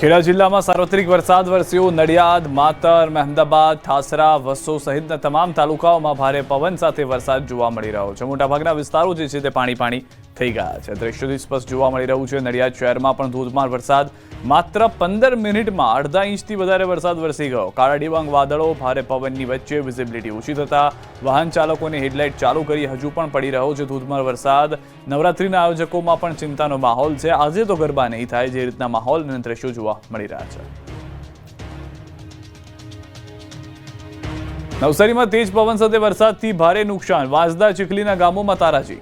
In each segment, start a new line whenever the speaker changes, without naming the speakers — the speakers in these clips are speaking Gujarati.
ખેડા જિલ્લામાં સાર્વત્રિક વરસાદ વરસ્યો. નડિયાદ, માતર, મહેમદાબાદ, ઠાસરા, વસો સહિતના તમામ તાલુકાઓમાં ભારે પવન સાથે વરસાદ જોવા મળી રહ્યો છે. મોટાભાગના વિસ્તારો જે છે તે પાણી પાણી થઈ ગયા છે. દ્રશ્યોથી સ્પષ્ટ જોવા મળી રહ્યું છે. નડિયાદ શહેરમાં પણ ધોધમાર વરસાદ. માત્ર પંદર મિનિટમાં અડધા ઇંચથી વધારે વરસાદ વરસી ગયો. કાળા ડિબાંગ વાદળો, ભારે પવનની વચ્ચે વિઝિબિલિટી ઓછી થતા વાહન ચાલકોને હેડલાઇટ ચાલુ કરી હજુ પણ પડી રહ્યો છે ધોધમાર વરસાદ. નવરાત્રીના આયોજકોમાં પણ ચિંતાનો માહોલ છે. આજે તો ગરબા નહીં થાય. જે રીતના માહોલ અને દ્રશ્યો જોવા મળી રહ્યા છે. નવસારીમાં તેજ પવન સાથે વરસાદથી ભારે નુકસાન. વાંસદા, ચીખલીના ગામોમાં તારાજી.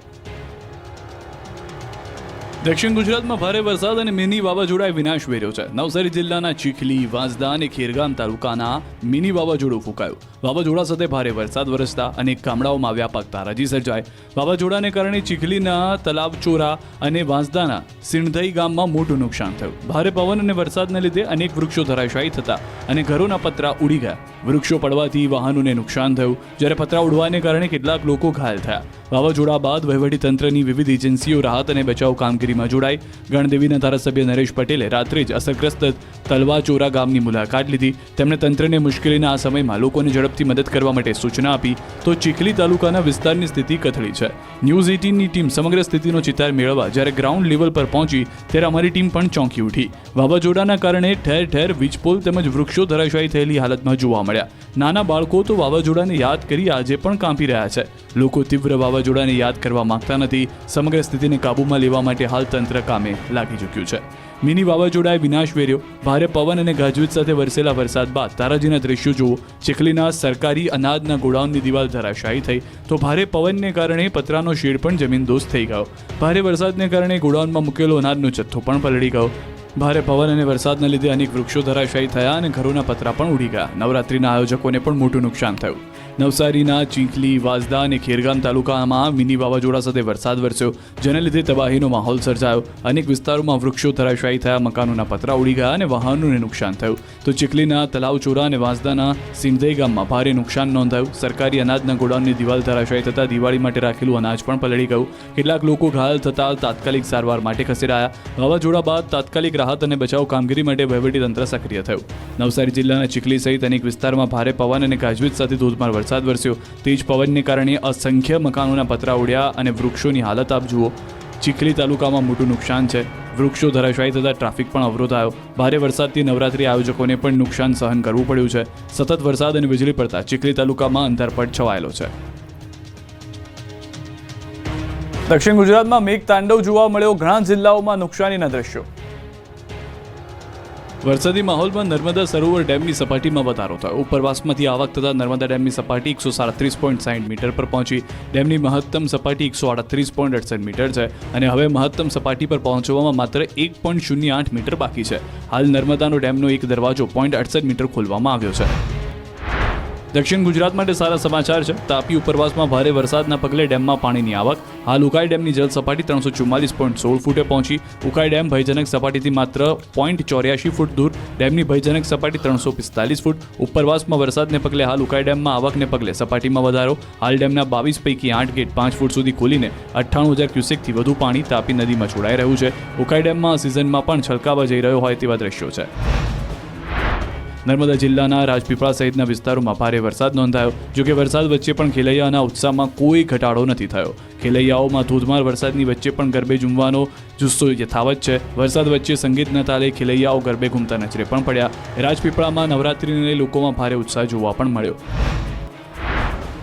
દક્ષિણ ગુજરાતમાં ભારે વરસાદ અને મિની વાવાઝોડાએ વિનાશ વેર્યો છે. નવસારી જિલ્લાના ચીખલી, વાંસદા અને ખેરગામ તાલુકાના મિની વાવાઝોડું ફૂંકાયું. વાવાઝોડા સાથે ભારે વરસાદ વરસતા અનેક ગામડાઓમાં વ્યાપક તારાજી સર્જાય વાવાઝોડાને કારણે ચીખલીના તલાવચોરા અને વાંસદાના સિણધઈ ગામમાં મોટું નુકસાન થયું. ભારે પવન અને વરસાદને લીધે અનેક વૃક્ષો ધરાશાયી થતા અને ઘરોના પતરા ઉડી ગયા. વૃક્ષો પડવાથી વાહનોને નુકસાન થયું. જ્યારે પતરા ઉડવાને કારણે કેટલાક લોકો ઘાયલ થયા. વાવાઝોડા બાદ વહીવટીતંત્રની વિવિધ એજન્સીઓ રાહત અને બચાવ કામગીરીમાં જોડાઈ. ગણદેવીના ધારાસભ્ય નરેશ પટેલે રાત્રે જ અસરગ્રસ્ત તલવાચોરા ગામની મુલાકાત લીધી. તેમણે તંત્રને મુશ્કેલીના આ સમયમાં લોકોને ઝડપથી મદદ કરવા માટે સૂચના આપી. તો ચીખલી તાલુકાના વિસ્તારની સ્થિતિ કથળી છે. ન્યૂઝ એટીનની ટીમ સમગ્ર સ્થિતિનો ચિતાર મેળવવા જ્યારે ગ્રાઉન્ડ લેવલ પર પહોંચી, ત્યારે અમારી ટીમ પણ ચોંકી ઉઠી. વાવાઝોડાના કારણે ઠેર ઠેર વીજપોલ તેમજ વૃક્ષો ધરાશાયી થયેલી હાલતમાં જોવા મળ્યા નાના બાળકો તો વાવાઝોડાને યાદ કરી આજે પણ કાંપી રહ્યા છે. લોકો તીવ્ર વાવાઝોડાને યાદ કરવા માંગતા નથી. સમગ્ર સ્થિતિને કાબૂમાં લેવા માટે હાલ તંત્ર કામે લાગી ચૂક્યું છે. મિની વાવાઝોડાએ વિનાશ વેર્યો. ભારે પવન અને ગાજવીજ સાથે વરસેલા વરસાદ બાદ તારાજીના દ્રશ્યો જુઓ. ચીખલીના સરકારી અનાજના ગોડાઉનની દિવાલ ધરાશાયી થઈ. તો ભારે પવનને કારણે પતરાનો શેડ પણ જમીનદોસ્ત થઈ ગયો. ભારે વરસાદને કારણે ગોડાઉનમાં મૂકેલો અનાજનો જથ્થો પણ પલળી ગયો. ભારે પવન અને વરસાદના લીધે અનેક વૃક્ષો ધરાશાયી થયા અને ઘરોના પતરા પણ ઉડી ગયા. નવરાત્રિના આયોજકોને પણ મોટું નુકસાન થયું. નવસારીના ચીંખલી, વાસદા અને ખેરગામ તાલુકામાં મિની વાવાઝોડા સાથે વરસાદ વરસ્યો. જેને લીધે તબાહીનો માહોલ સર્જાયો. અનેક વિસ્તારોમાં વૃક્ષો ધરાશાયી થયા, મકાનોના પતરા ઉડી ગયા અને વાહનોને નુકસાન થયું. તો ચીખલીના તલાવચોરા અને વાંસદાના સિંધઈ ગામમાં ભારે નુકસાન નોંધાયું. સરકારી અનાજના ગોડાઉનની દિવાલ ધરાશાયી થતાં દિવાળી માટે રાખેલું અનાજ પણ પલળી ગયું. કેટલાક લોકો ઘાયલ થતાં તાત્કાલિક સારવાર માટે ખસેડાયા. વાવાઝોડા બાદ તાત્કાલિક રાહત અને બચાવ કામગીરી માટે વહીવટીતંત્ર સક્રિય થયું. નવસારી જિલ્લાના ચીખલી સહિત અનેક વિસ્તારમાં ભારે પવન અને ગાજવીજ સાથે ધોધમાર વરસાદ વરસ્યો. તેજ પવનને કારણે અસંખ્ય મકાનોના પતરા ઉડ્યા અને વૃક્ષોની હાલત આપ જુઓ. ચીખલી તાલુકામાં મોટું નુકસાન છે. વૃક્ષો ધરાશાયી થતાં ટ્રાફિક પણ અવરોધાયો ભારે વરસાદથી નવરાત્રી આયોજકોને પણ નુકસાન સહન કરવું પડ્યું છે. સતત વરસાદ અને વીજળી પડતા ચીખલી તાલુકામાં અંધારપટ છવાયેલો છે. દક્ષિણ ગુજરાતમાં મેઘ તાંડવ જોવા મળ્યો. ઘણા જિલ્લાઓમાં નુકસાનીના દ્રશ્યો. વરસાદી માહોલમાં નર્મદા સરોવર ડેમની સપાટીમાં વધારો થયો. ઉપરવાસમાંથી આવક થતાં નર્મદા ડેમની સપાટી એકસો સાડત્રીસ પોઈન્ટ સાઠ મીટર પર પહોંચી. ડેમની મહત્તમ સપાટી એકસો આડત્રીસ પોઈન્ટ અડસઠ મીટર છે અને હવે મહત્તમ સપાટી પર પહોંચવામાં માત્ર એક પોઈન્ટ શૂન્ય આઠ મીટર બાકી છે. હાલ નર્મદાનો ડેમનો એક દરવાજો પોઈન્ટ અડસઠ મીટર ખોલવામાં આવ્યો છે. દક્ષિણ ગુજરાત માટે સારા સમાચાર છે. તાપી ઉપરવાસમાં ભારે વરસાદના પગલે ડેમમાં પાણીની આવક. હાલ ઉકાઈ ડેમની જળ સપાટી ત્રણસો ચુમ્માલીસ પોઈન્ટ સોળ ફૂટે પહોંચી. ઉકાઈ ડેમ ભયજનક સપાટીથી માત્ર પોઈન્ટ ચોર્યાસી ફૂટ દૂર. ડેમની ભયજનક સપાટી ત્રણસો પિસ્તાલીસ ફૂટ. ઉપરવાસમાં વરસાદને પગલે હાલ ઉકાઈ ડેમમાં આવકને પગલે સપાટીમાં વધારો. હાલ ડેમના બાવીસ પૈકી આઠ ગેટ પાંચ ફૂટ સુધી ખોલીને અઠ્ઠાણું હજાર ક્યુસેકથી વધુ પાણી તાપી નદીમાં છોડાઈ રહ્યું છે. ઉકાઈ ડેમમાં સિઝનમાં પણ છલકાવા જઈ રહ્યો હોય તેવા દ્રશ્યો છે. નર્મદા જિલ્લાના રાજપીપળા સહિતના વિસ્તારોમાં ભારે વરસાદ નોંધાયો, જોકે વરસાદ વચ્ચે પણ ખેલૈયાના ઉત્સાહમાં કોઈ ઘટાડો નથી થયો. ખેલૈયાઓમાં ધોધમાર વરસાદની વચ્ચે પણ ગરબે ઝૂમવાનો જુસ્સો યથાવત છે. વરસાદ વચ્ચે સંગીતના તાલે ખેલૈયાઓ ગરબે ઘૂમતા નજરે પણ પડ્યા. રાજપીપળામાં નવરાત્રિને લોકોમાં ભારે ઉત્સાહ જોવા પણ મળ્યો.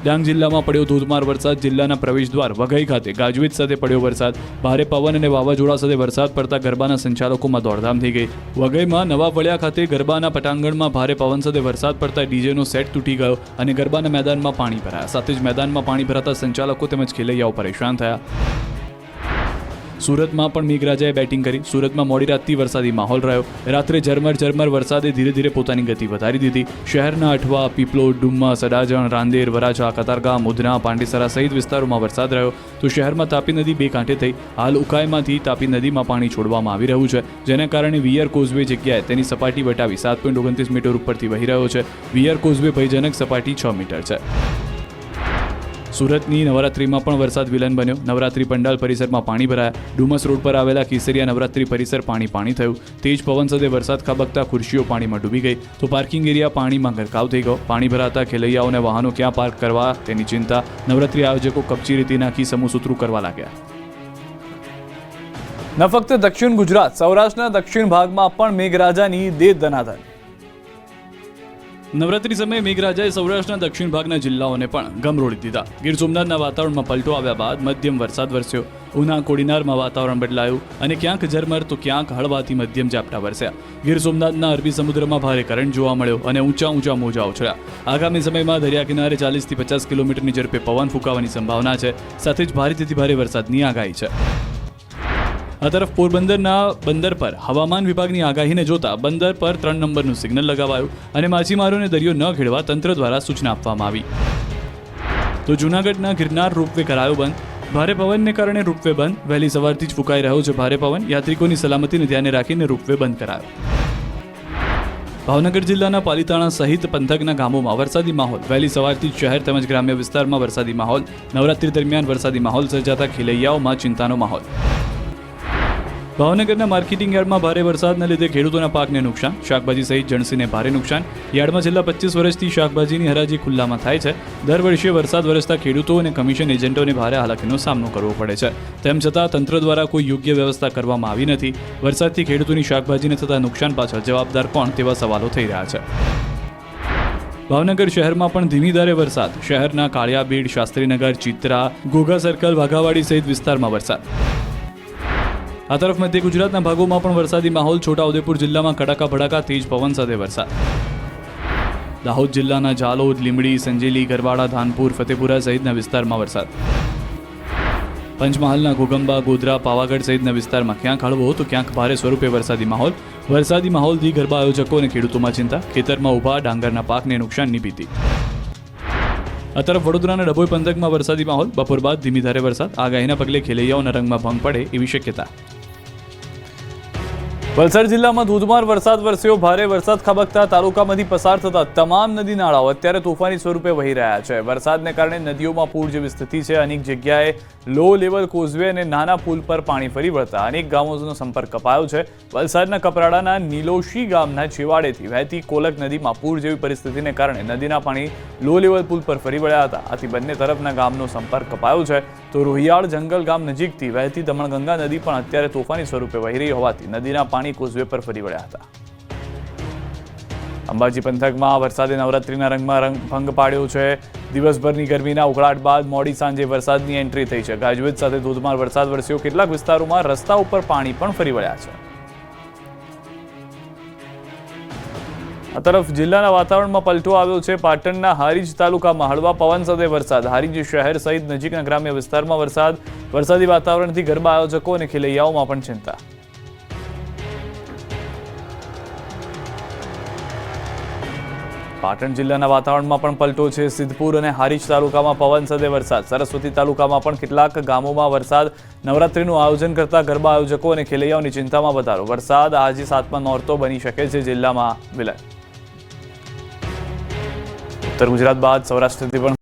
ડાંગ જિલ્લામાં પડ્યો ધોધમાર વરસાદ. જિલ્લાના પ્રવેશદ્વાર વઘઈ ખાતે ગાજવીજ સાથે પડ્યો વરસાદ. ભારે પવન અને વાવાઝોડા સાથે વરસાદ પડતા ગરબાના સંચાલકોમાં દોડધામ થઈ ગઈ. વઘઈમાં નવા વળિયા ખાતે ગરબાના પટાંગણમાં ભારે પવન સાથે વરસાદ પડતા ડીજેનો સેટ તૂટી ગયો અને ગરબાના મેદાનમાં પાણી ભરાયા. સાથે જ મેદાનમાં પાણી ભરાતા સંચાલકો તેમજ ખેલૈયાઓ પરેશાન થયા. સુરતમાં પણ મેઘરાજાએ બેટિંગ કરી. સુરતમાં મોડી રાતથી વરસાદી માહોલ રહ્યો. રાત્રે ઝરમર ઝરમર વરસાદે ધીરે ધીરે પોતાની ગતિ વધારી દીધી. શહેરના અઠવા પીપલોદ ડુમ્મા, સડાજણ, રાંદેર, વરાછા, કતારગામ ઉધના પાંડેસરા સહિત વિસ્તારોમાં વરસાદ રહ્યો. તો શહેરમાં તાપી નદી બે કાંઠે થઈ. હાલ ઉકાઈમાંથી તાપી નદીમાં પાણી છોડવામાં આવી રહ્યું છે. જેના કારણે વિયર કોઝવે જગ્યાએ તેની સપાટી વટાવી સાત પોઈન્ટ ઓગણત્રીસ મીટર ઉપરથી વહી રહ્યો છે. વિયર કોઝવે ભયજનક સપાટી છ મીટર છે. સુરતની નવરાત્રીમાં પણ વરસાદ વિલન બન્યો. નવરાત્રી પંડાલ પરિસરમાં પાણી ભરાયા. ડુમસ રોડ પર આવેલા કેસરિયા નવરાત્રી પરિસર પાણી પાણી થયું. તેજ પવન સાથે વરસાદ ખાબકતા ખુરશીઓ પાણીમાં ડૂબી ગઈ. તો પાર્કિંગ એરિયા પાણીમાં ગરકાવ થઈ ગયો. પાણી ભરાતા ખેલૈયાઓને વાહનો ક્યાં પાર્ક કરવા? તેની ચિંતા. નવરાત્રી આયોજકો કપચી રીતિ નાખી સમૂહસૂત્રું કરવા લાગ્યા. ન ફક્ત દક્ષિણ ગુજરાત, સૌરાષ્ટ્રના દક્ષિણ ભાગમાં પણ મેઘરાજાની દેહ દનાદન. નવરાત્રી સમયે મેઘરાજાએ સૌરાષ્ટ્રના દક્ષિણ ભાગના જિલ્લાઓને પણ ગમરોળી દીધા. ગીર સોમનાથના વાતાવરણમાં પલટો આવ્યા બાદ મધ્યમ વરસાદ વરસ્યો. ઉના કોડીનારમાં વાતાવરણ બદલાયું અને ક્યાંક ઝરમર તો ક્યાંક હળવાથી મધ્યમ ઝાપટા વરસ્યા. ગીર સોમનાથના અરબી સમુદ્રમાં ભારે કરંટ જોવા મળ્યો અને ઊંચા ઊંચા મોજા ઉછળ્યા આગામી સમયમાં દરિયા કિનારે ચાલીસથી પચાસ કિલોમીટરની ઝડપે પવન ફૂંકાવાની સંભાવના છે. સાથે જ ભારેથી ભારે વરસાદની આગાહી છે. આ તરફ પોરબંદરના બંદર પર હવામાન વિભાગની આગાહીને જોતા બંદર પર ત્રણ નંબરનું સિગ્નલ લગાવાયું અને માછીમારોને દરિયો ન ખેડવા તંત્ર દ્વારા સૂચના આપવામાં આવી. તો જૂનાગઢના ગિરનાર રોપવે કરાયો બંધ. ભારે પવનને કારણે રોપવે બંધ. વહેલી સવારથી જ ફૂંકાઈ રહ્યો છે ભારે પવન. યાત્રિકોની સલામતીને ધ્યાને રાખીને રોપવે બંધ કરાયો. ભાવનગર જિલ્લાના પાલિતાણા સહિત પંથકના ગામોમાં વરસાદી માહોલ. વહેલી સવારથી શહેર તેમજ ગ્રામ્ય વિસ્તારમાં વરસાદી માહોલ. નવરાત્રી દરમિયાન વરસાદી માહોલ સર્જાતા ખેલૈયાઓમાં ચિંતાનો માહોલ. ભાવનગરના માર્કેટિંગ યાર્ડમાં ભારે વરસાદના લીધે ખેડૂતોના પાકને નુકસાન, શાકભાજી સહિત જણસીને ભારે નુકસાન. યાર્ડમાં છેલ્લા પચીસ વર્ષથી શાકભાજીની હરાજી ખુલ્લામાં થાય છે. દર વર્ષે વરસાદ વરસતા ખેડૂતો અને કમિશન એજન્ટોને ભારે હાલાકીનો સામનો કરવો પડે છે. તેમ છતાં તંત્ર દ્વારા કોઈ યોગ્ય વ્યવસ્થા કરવામાં આવી નથી. વરસાદથી ખેડૂતોની શાકભાજીને થતા નુકસાન પાછળ જવાબદાર કોણ તેવા સવાલો થઈ રહ્યા છે. ભાવનગર શહેરમાં પણ ધીમી ધારે વરસાદ. શહેરના કાળિયાબીડ, શાસ્ત્રીનગર, ચિત્રા, ઘોઘા સર્કલ, વાઘાવાડી સહિત વિસ્તારમાં વરસાદ. આ તરફ મધ્ય ગુજરાતના ભાગોમાં પણ વરસાદી માહોલ, છોટાઉદેપુર જિલ્લામાં કડાકા ભડાકા, તેજ પવન સાથે વરસાદ દાહોદ જિલ્લાના જાલોદ લીંબડી, સંજેલી, ગરવાડા, ધાનપુર, ફતેપુરા સહિતના વિસ્તારમાં વરસાદ. પંચમહાલના ઘોગંબા ગોધરા, પાવાગઢ સહિતના વિસ્તારમાં ક્યાંક હળવો તો ક્યાંક ભારે સ્વરૂપે વરસાદી માહોલ. વરસાદી માહોલથી ગરબા આયોજકો અને ખેડૂતોમાં ચિંતા. ખેતરમાં ઊભા, ડાંગરના પાકને નુકસાનની ભીતિ. આ તરફ વડોદરાના ડભોઈ પંથકમાં વરસાદી માહોલ. બપોર બાદ ધીમી ધારે વરસાદ. આગાહીના પગલે ખેલૈયાઓના રંગમાં ભંગ પડે એવી શક્યતા. વલસાડ જિલ્લામાં ધોધમાર વરસાદ વરસ્યો. ભારે વરસાદ ખાબકતા તાલુકામાંથી પસાર થતા તમામ નદી નાળાઓ અત્યારે તોફાની સ્વરૂપે વહી રહ્યા છે. વરસાદને કારણે નદીઓમાં પૂર જેવી સ્થિતિ છે. અનેક જગ્યાએ લો લેવલ કોઝવે અને નાના પુલ પર પાણી ફરી વળતા અનેક ગામોનો સંપર્ક કપાયો છે. વલસાડના કપરાડાના નીલોશી ગામના છેવાડેથી વહેતી કોલક નદીમાં પૂર જેવી પરિસ્થિતિને કારણે નદીના પાણી લો લેવલ પુલ પર ફરી વળ્યા હતા. આથી બંને તરફના ગામનો સંપર્ક કપાયો છે. તો રોહિયાળ જંગલ ગામ નજીકથી વહેતી દમણગંગા નદી પણ અત્યારે તોફાની સ્વરૂપે વહી રહી હોવાથી નદીના પાણી કોઝવે પર ફરી વળ્યા હતા. અંબાજી પંથકમાં વરસાદે નવરાત્રિના રંગમાં રંગ ભંગ પાડ્યો છે. દિવસભરની ગરમીના ઉકળાટ બાદ મોડી સાંજે વરસાદની એન્ટ્રી થઈ છે. ગાજવીજ સાથે ધોધમાર વરસાદ વરસ્યો. કેટલાક વિસ્તારોમાં રસ્તા ઉપર પાણી પણ ફરી વળ્યા છે. આ તરફ જિલ્લાના વાતાવરણમાં પલટો આવ્યો છે. પાટણના હારીજ તાલુકામાં હળવા પવન સાથે વરસાદ. હારીજ શહેર સહિત નજીકના ગ્રામ્ય વિસ્તારમાં વરસાદ. વરસાદી વાતાવરણથી ગરબા આયોજકો અને ખેલૈયાઓમાં પણ ચિંતા. પાટણ જિલ્લાના વાતાવરણમાં પણ પલટો છે. સિદ્ધપુર અને હારીજ તાલુકામાં પવન સાથે વરસાદ. સરસ્વતી તાલુકામાં પણ કેટલાક ગામોમાં વરસાદ. નવરાત્રીનું આયોજન કરતા ગરબા આયોજકો અને ખેલૈયાઓની ચિંતામાં વધારો. વરસાદ આજે સાતમા નોરતો બની શકે છે જિલ્લામાં. વિલય. ઉત્તર ગુજરાત બાદ સૌરાષ્ટ્રથી પણ